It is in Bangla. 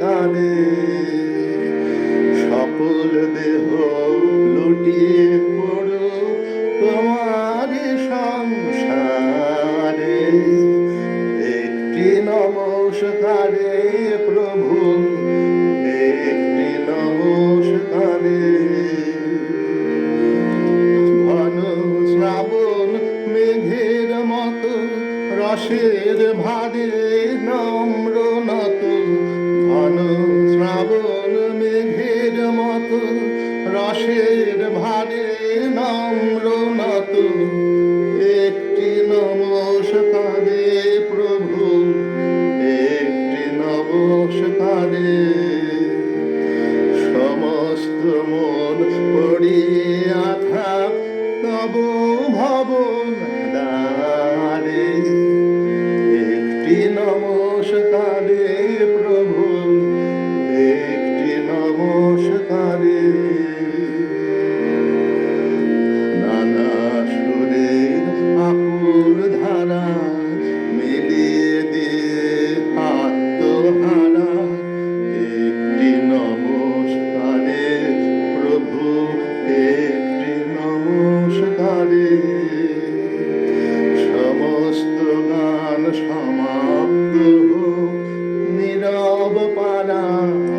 কানে সকল দেহ লুটিয়ে পড়ো তোমার সংসারে। একটি নমস্কারে প্রভু, একটি নমস্কারে। ঘন শ্রাবণ মেঘের মতো, রসের ভারে নম্র নত। নম্র নত একটি নমস্কারে প্রভু একটি নমস্কারে সমস্ত মন পড়িয়া থাক তব Adam.